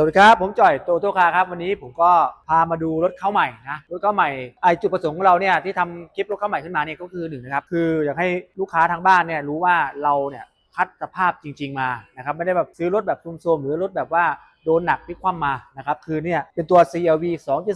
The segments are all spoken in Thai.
สวัสดีครับ ผมจ่อยโตโตคาครับ วันนี้ผมก็พามาดูรถเข้าใหม่นะ รถเข้าใหม่ไอจุดประสงค์ของเราเนี่ยที่ทำคลิปรถเข้าใหม่ขึ้นมาเนี่ยก็คือหนึ่งนะครับ คืออยากให้ลูกค้าทางบ้านเนี่ยรู้ว่าเราเนี่ยคัดสภาพจริง ๆมานะครับไม่ได้แบบซื้อรถแบบซุ่มๆหรือรถแบบว่า ดนหนักพลิกคว่ำมานะครับคือเนี่ยเป็นตัว CLV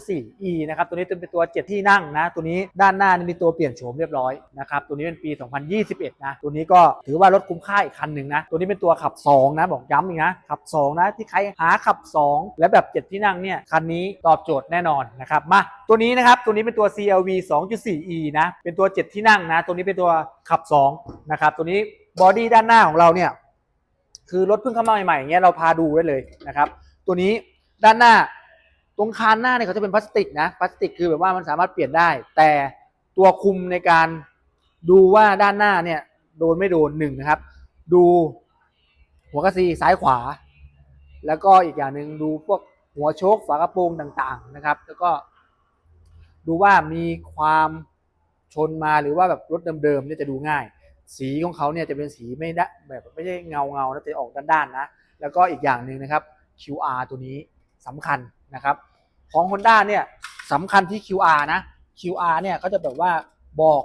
2.4 E นะครับตัวนี้เป็นตัว 7 ที่นั่งนะ ตัวนี้ด้านหน้านมีตัวเปลี่ยนโฉมเรียบร้อยนะครับตัวนี้เป็นปี 2021 นะตัวนี้ก็ถือว่ารถคุ้มค่าอีกคันหนึ่งนะตัวนี้เป็นตัวขับ 2 นะบอกย้ำอีกนะขับ 2 นะที่ใครหาขับ 2 และแบบ 7 ที่นั่งเนี่ยคันนี้ตอบโจทย์แน่นอนนะครับมาตัวนี้นะครับตัวนี้เป็นตัว CLV 2.4 E นะเป็นตัว 7 ที่นั่งนะตัวนี้เป็นตัวขับ 2 นะครับตัวนี้บอดี้ด้านหน้าของเราเนี่ยคือรถเพิ่งเข้ามาใหม่ๆอย่างเงี้ยเราพาดูได้เลยนะครับ ตัวนี้ด้านหน้าตรงคานหน้าเนี่ยเขาจะเป็นพลาสติกนะพลาสติกคือแบบว่ามันสามารถเปลี่ยนได้ แต่ตัวคุมในการดูว่าด้านหน้าเนี่ยโดนไม่โดนหนึ่งนะครับ ดูหัวกระซีซ้ายขวา แล้วก็อีกอย่างหนึ่งดูพวกหัวโชคฝากระโปรงต่างๆนะครับ แล้วก็ดูว่ามีความชนมาหรือว่าแบบรถเดิมๆเนี่ยจะดูง่าย สีของเขาเนี่ยจะเป็นสีไม่ได้แบบไม่ใช่เงาเงาๆนะจะออกด้านๆนะแล้วก็อีกอย่างหนึ่งนะครับ QR ตัวนี้สำคัญนะครับ ของ Honda เนี่ยสำคัญที่ QR นะ QR เนี่ยเขาจะแบบว่าบอก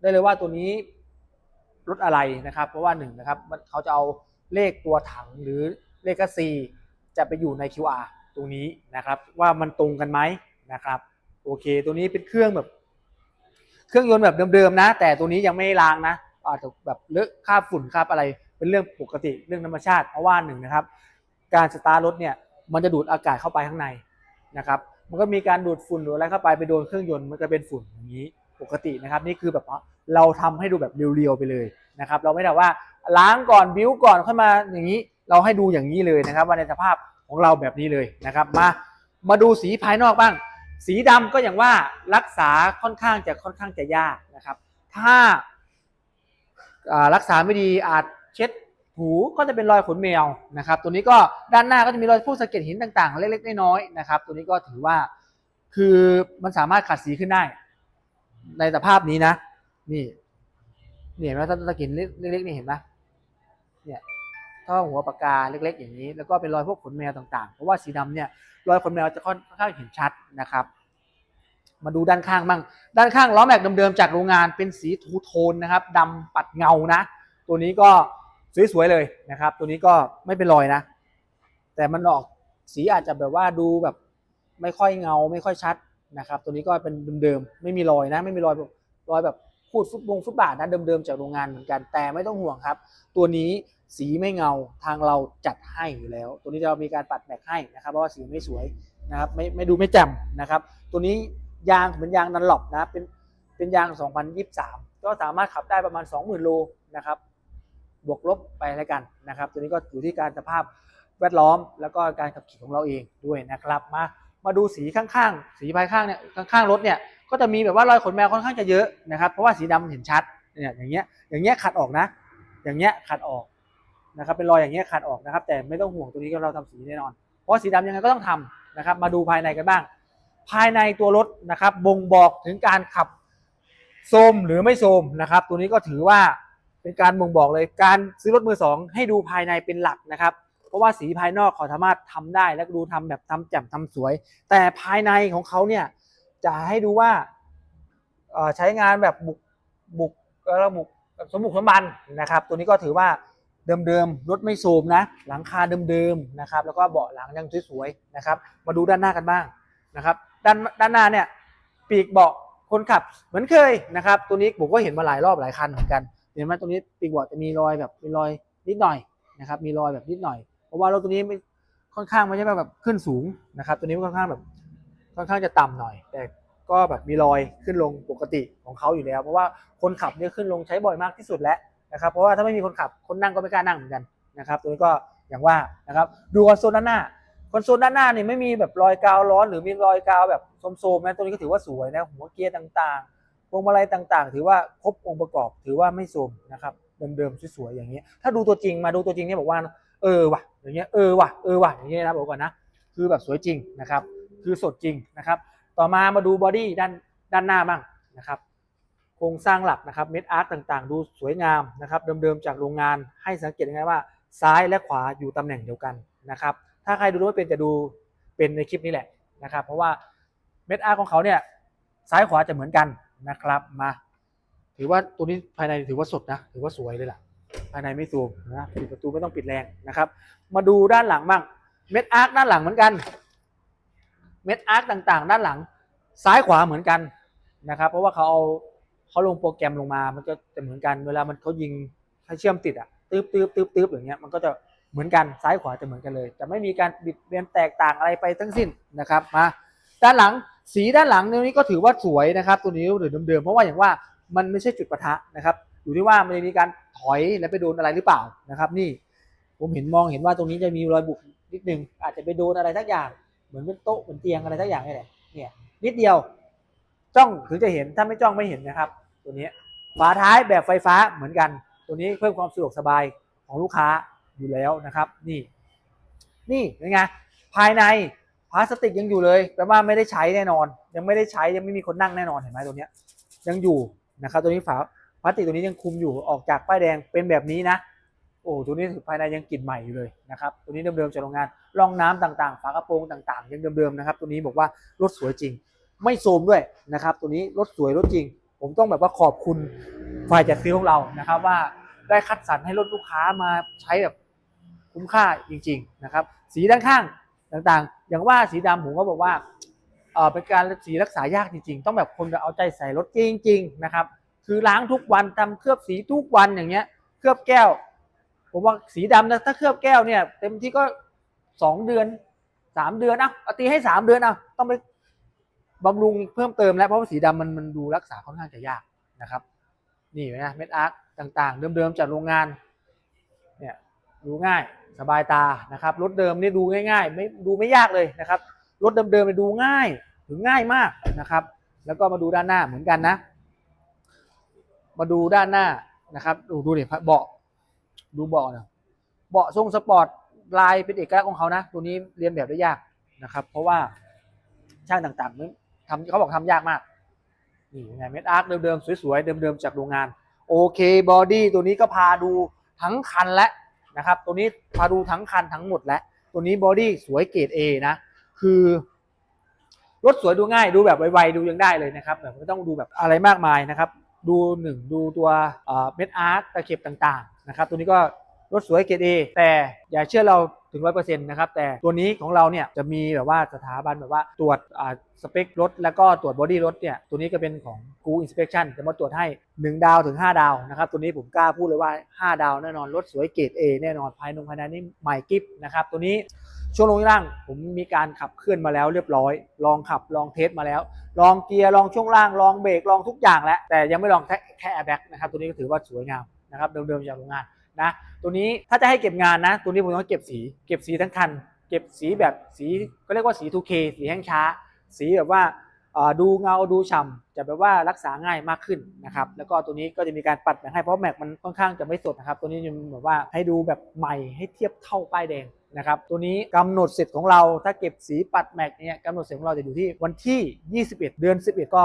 ได้เลยว่าตัวนี้รถอะไรนะครับ เพราะว่าหนึ่งนะครับมันเขาจะเอาเลขตัวถังหรือเลขซีจะไปอยู่ใน QR ตรงนี้นะครับ ว่ามันตรงกันไหมนะครับ โอเค ตัวนี้เป็นเครื่องแบบ เครื่องยนต์แบบเดิมๆนะ แต่ตัวนี้ยังไม่ล้างนะอาจจะแบบเลอะคราบฝุ่นคราบอะไร เป็นเรื่องปกติเรื่องธรรมชาติเพราะว่าหนึ่งนะครับ การสตาร์ทรถเนี่ยมันจะดูดอากาศเข้าไปข้างในนะครับ มันก็มีการดูดฝุ่นหรืออะไรเข้าไปไปโดนเครื่องยนต์มันจะเป็นฝุ่นอย่างนี้ปกตินะครับ นี่คือแบบเราทำให้ดูแบบเรียวๆไปเลยนะครับ เราไม่ได้ว่าล้างก่อนบิ้วก่อนค่อยมาอย่างนี้ เราให้ดูอย่างนี้เลยนะครับ ว่าในสภาพของเราแบบนี้เลยนะครับ มามาดูสีภายนอกบ้าง สีดำก็อย่างว่ารักษาค่อนข้างจะค่อนข้างจะยากนะครับ ถ้ารักษาไม่ดีอาจเช็ด หูก็จะเป็นรอยขนแมวนะครับ ตัวนี้ก็ด้านหน้าก็จะมีรอยพวกสะเก็ดหินต่างๆ เล็กๆน้อยๆนะครับ ตัวนี้ก็ถือว่าคือมันสามารถขัดสีขึ้นได้ ในสภาพนี้นะ นี่นี่เห็นไหมถ้าสะเก็ดเล็กๆนี่เห็นไหมเนี่ยท่อหัวปากกาเล็ก ๆ อย่างนี้ แล้วก็เป็นรอยพวกขนแมวต่างๆ เพราะว่าสีดำเนี่ยรอยขนแมวจะค่อนข้างเห็นชัดนะครับ มาดูด้านข้างบ้างด้านข้างล้อแม็กเดิมๆจากโรงงานเป็นสีทูโทนนะครับดำปัดเงานะ ตัวนี้ก็ สวยๆเลยนะครับ ตัวนี้ก็ไม่เป็นรอยนะ แต่มันออกสีอาจจะแบบว่าดูแบบไม่ค่อยเงาไม่ค่อยชัดนะครับ ตัวนี้ก็เป็นเดิมๆไม่มีรอยนะ ไม่มีรอยแบบรอยแบบพูดฟุตบงฟุตบาทนะเดิมๆจากโรงงานเหมือนกันแต่ไม่ต้องห่วงครับ ตัวนี้สีไม่เงาทางเราจัดให้อยู่แล้ว ตัวนี้เรามีการปัดแม็กให้นะครับเพราะว่าสีไม่สวยนะครับไม่ไม่ดูไม่แจ่มนะครับ ตัวนี้ยางเหมือนยางนันหลบนะเป็นเป็นยาง 2023 ก็สามารถขับได้ประมาณ 20,000โลนะครับ บวกลบไปแล้วกันนะครับ ตัวนี้ก็อยู่ที่การสภาพแวดล้อม แล้วก็การขับขี่ของเราเองด้วยนะครับ มามาดูสีข้างๆ สีภายข้างเนี่ยข้างๆรถเนี่ยก็จะมีแบบว่ารอยขนแมวค่อนข้างจะเยอะนะครับ เพราะว่าสีดำเห็นชัดเนี่ยอย่างเงี้ยอย่างเงี้ยขัดออกนะ อย่างเงี้ยขัดออกนะครับเป็นรอยอย่างเงี้ยขัดออกนะครับ แต่ไม่ต้องห่วงตัวนี้ก็เราทำสีแน่นอน เพราะสีดำยังไงก็ต้องทำนะครับ มาดูภายในกันบ้าง ภายในตัวรถนะครับบ่งบอกถึงการขับโซมหรือไม่โซมนะครับ ตัวนี้ก็ถือว่า เป็นการบ่งบอกเลยการซื้อรถมือสองให้ดูภายในเป็นหลักนะครับ เพราะว่าสีภายนอกเขาสามารถทำได้และดูทำแบบทำแจ่มทำสวย แต่ภายในของเขาเนี่ยจะให้ดูว่าใช้งานแบบบุกบุกแล้วบุกแบบสมบุกสมบันนะครับ ตัวนี้ก็ถือว่าเดิมๆรถไม่โซมนะ หลังคาเดิมๆนะครับ แล้วก็เบาะหลังยังสวยๆนะครับ มาดูด้านหน้ากันบ้างนะครับ ด้านด้านหน้าเนี่ยปีกเบาะคนขับเหมือนเคยนะครับ ตัวนี้ผมก็เห็นมาหลายรอบหลายคันเหมือนกัน เห็นไหมตัวนี้ปีกบาะจะมีรอยแบบเป็นรอยนิดหน่อยนะครับ มีรอยแบบนิดหน่อย เพราะว่ารถตัวนี้ไม่ค่อนข้างไม่ใช่แบบขึ้นสูงนะครับ ตัวนี้ค่อนข้างแบบค่อนข้างจะต่ำหน่อย แต่ก็แบบมีรอยขึ้นลงปกติของเขาอยู่แล้ว เพราะว่าคนขับเนี่ยขึ้นลงใช้บ่อยมากที่สุดแล้วนะครับ เพราะว่าถ้าไม่มีคนขับคนนั่งก็ไม่กล้านั่งเหมือนกันนะครับ ตัวนี้ก็อย่างว่านะครับ ดูคอนโซลด้านหน้าคอนโซลด้านหน้าเนี่ยไม่มีแบบรอยกาวร้อน หรือมีรอยกาวแบบโซมๆนะตัวนี้ก็ถือว่าสวยนะหัวเกียร์ต่างๆ พวงมาลัยต่างๆ ถือว่าครบองค์ประกอบถือว่าไม่โซมนะครับเดิมๆสวยๆอย่างเงี้ยถ้าดูตัวจริงมาดูตัวจริงเนี่ยบอกว่าเออว่ะอย่างเงี้ยเออว่ะเออว่ะอย่างเงี้ยนะบอกก่อนนะคือแบบสวยจริงนะครับคือสดจริงนะครับต่อมามาดูบอดี้ด้านด้านหน้าบ้างนะครับโครงสร้างหลักนะครับเม็ดอาร์ตต่างๆ ดูสวยงามนะครับเดิมๆจากโรงงานให้สังเกตยังไงว่าซ้ายและขวาอยู่ตำแหน่งเดียวกันนะครับถ้าใครดูไม่เป็นจะดูเป็นในคลิปนี้แหละนะครับเพราะว่าเม็ดอาร์ของเขาเนี่ยซ้ายขวาจะเหมือนกัน นะครับมา ถือว่าตัวนี้ภายในถือว่าสดนะ ถือว่าสวยเลยล่ะ ภายในไม่ซูมนะปิดประตูไม่ต้องปิดแรงนะครับ มาดูด้านหลังบ้างเม็ดอาร์คด้านหลังเหมือนกัน เม็ดอาร์คต่างๆ ด้านหลัง ซ้ายขวาเหมือนกันนะครับ เพราะว่าเขาเอาเขาลงโปรแกรมลงมา มันจะจะเหมือนกัน เวลามันเขายิงให้เชื่อมติดอะตืบตืบตืบตืบอย่างเงี้ย มันก็จะเหมือนกันซ้ายขวาจะเหมือนกันเลย จะไม่มีการบิดเบียนแตกต่างอะไรไปทั้งสิ้นนะครับ มาด้านหลัง สีด้านหลังตรงนี้ก็ถือว่าสวยนะครับ ตัวนี้หรือเดิมๆเพราะว่าอย่างว่ามันไม่ใช่จุดปะทะนะครับ อยู่ที่ว่ามันจะมีการถอยและไปโดนอะไรหรือเปล่านะครับ นี่ผมเห็นมองเห็นว่าตรงนี้จะมีรอยบุกนิดนึงอาจจะไปโดนอะไรสักอย่าง เหมือนเป็นโต๊ะเหมือนเตียงอะไรสักอย่างนี่แหละเนี่ยนิดเดียว จ้องถึงจะเห็นถ้าไม่จ้องไม่เห็นนะครับ ตัวนี้ฝาท้ายแบบไฟฟ้าเหมือนกัน ตัวนี้เพิ่มความสะดวกสบายของลูกค้าอยู่แล้วนะครับ นี่ นี่เป็นไงภายใน พลาสติกยังอยู่เลยแปลว่าไม่ได้ใช้แน่นอน ยังไม่ได้ใช้ยังไม่มีคนนั่งแน่นอนเห็นไหมตัวเนี้ยยังอยู่นะครับตัวนี้ฝาพลาสติกตัวนี้ยังคุมอยู่ออกจากป้ายแดงเป็นแบบนี้นะโอ้ตัวนี้ภายในยังกลิ่นใหม่อยู่เลยนะครับตัวนี้เดิมๆจากโรงงานรองน้ำต่างๆ ฝากระโปรงต่างๆ ยังเดิมๆนะครับตัวนี้บอกว่ารถสวยจริง ไม่โซมด้วยนะครับตัวนี้รถสวยรถจริง ผมต้องแบบว่าขอบคุณฝ่ายจัดซื้อของเรานะครับว่าได้คัดสรรให้รถลูกค้ามาใช้แบบคุ้มค่าจริง ๆนะครับ สีด้านข้างต่างๆ อย่างว่าสีดำผมก็บอกว่าเออเป็นการสีรักษายากจริงๆ ต้องแบบคนเอาใจใส่รถจริง ๆ นะครับ คือล้างทุกวันทำเคลือบสีทุกวันอย่างเงี้ย เคลือบแก้ว ผมว่าสีดำนะถ้าเคลือบแก้วเนี่ย เต็มที่ก็สองเดือนสามเดือนอะตีให้สามเดือนอะต้องไปบำรุงเพิ่มเติมแล้วเพราะว่าสีดำมันมันดูรักษาค่อนข้างจะยากนะครับ นี่นะเม็ดอาร์คต่างๆ เดิมๆจากโรงงาน ดูง่ายสบายตานะครับรถเดิมนี่ดูง่ายๆไม่ดูไม่ยากเลยนะครับรถเดิมๆเนี่ยดูง่ายถึงง่ายมากนะครับ แล้วก็มาดูด้านหน้าเหมือนกันนะ มาดูด้านหน้านะครับ ดูดูดิเบาะดูเบาะนะเบาะทรงสปอร์ตลายเป็นเอกลักษณ์ของเขานะตัวนี้เรียนแบบได้ยากนะครับ เพราะว่าช่างต่างๆมันทำเขาบอกทำยากมากนี่ไงเม็ดอาร์คเดิมๆสวยๆเดิมๆจากโรงงาน โอเคบอดี้ตัวนี้ก็พาดูทั้งคันแล้ว นะครับ ตัวนี้พาดูทั้งคันทั้งหมดแล้ว ตัวนี้บอดี้สวยเกรด A นะ คือ รถสวยดูง่ายดูแบบไวๆดูยังได้เลยนะครับแบบไม่ต้องดูแบบอะไรมากมายนะครับ ดูหนึ่งดูตัวเม็ดอาร์ตตะเข็บต่างๆนะครับ ตัวนี้ก็ รถสวยเกรดเอแต่อย่าเชื่อเราถึงร้อยเปอร์เซ็นต์นะครับ แต่ตัวนี้ของเราเนี่ยจะมีแบบว่าสถาบันแบบว่าตรวจอ่าสเปครถ แล้วก็ตรวจบอดี้รถเนี่ยตัวนี้ก็เป็นของ Go Inspection จะมาตรวจให้ 1 ดาวถึง 5 ดาวนะครับ ตัวนี้ผมกล้าพูดเลยว่า 5 ดาวแน่นอน รถสวยเกรด A แน่นอนภายในภายในนี่ใหม่กิฟนะครับ ตัวนี้ช่วงลงล่างผมมีการขับเคลื่อนมาแล้วเรียบร้อย ลองขับลองเทสมาแล้ว ลองเกียร์ลองช่วงล่างลองเบรกลองทุกอย่างแล้วแต่ยังไม่ลองแค่แค่แอร์แบ็กนะครับตัวนี้ก็ถือว่าสวยงามนะครับเดิมๆจากโรงงาน นะตัวนี้ถ้าจะให้เก็บงานนะ ตัวนี้ผมต้องเก็บสี เก็บสีทั้งคัน เก็บสีแบบสีก็เรียกว่าสี 2K สีแห้งช้า สีแบบว่าดูเงาดูฉ่ำจะแบบว่ารักษาง่ายมากขึ้นนะครับแล้วก็ตัวนี้ก็จะมีการปัดแบบให้เพราะแม็กมันค่อนข้างจะไม่สดนะครับตัวนี้จะแบบว่าให้ดูแบบใหม่ให้เทียบเท่าป้ายแดง นะครับ ตัวนี้กำหนดเสร็จของเราถ้าเก็บสีปัดแม็กเนี่ยกำหนดเสร็จของเราจะอยู่ที่วันที่ 21 เดือน 11 ก็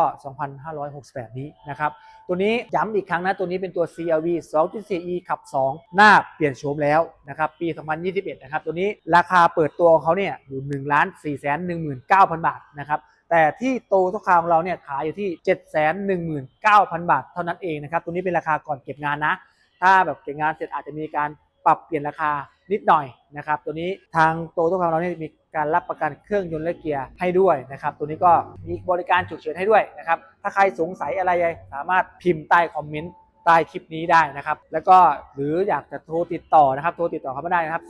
2568 นี้นะครับ ตัวนี้ย้ำอีกครั้งนะ ตัวนี้เป็นตัว CRV 2.4e ขับ 2 หน้าเปลี่ยนโฉมแล้วนะครับปี 2021 นะครับ ตัวนี้ราคาเปิดตัวของเขาเนี่ยอยู่1ล้าน4 1 9 0 0 0 บาทนะครับแต่ที่โตทุกคาของเราเนี่ยขายอยู่ที่ 719,000 บาทเท่านั้นเองนะครับ ตัวนี้เป็นราคาก่อนเก็บงานนะ ถ้าแบบเก็บงานเสร็จอาจจะมีการปรับเปลี่ยนราคา นิดหน่อยนะครับตัวนี้ทางโตทุกคาของเราเนี่ยมีการรับประกันเครื่องยนต์และเกียร์ให้ด้วยนะครับตัวนี้ก็มีบริการฉุกเฉินให้ด้วยนะครับถ้าใครสงสัยอะไรสามารถพิมพ์ใต้คอมเมนต์ใต้คลิปนี้ได้นะครับ แล้วก็หรืออยากจะโทรติดต่อนะครับ โทรติดต่อเข้ามาได้นะครับ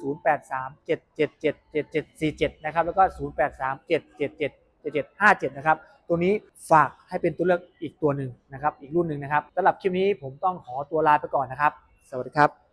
0837777747 นะครับ แล้วก็ 0837777757 นะครับ ตัวนี้ฝากให้เป็นตัวเลือกอีกตัวหนึ่งนะครับ อีกรุ่นหนึ่งนะครับสำหรับคลิปนี้ผมต้องขอตัวลาไปก่อนนะครับ สวัสดีครับ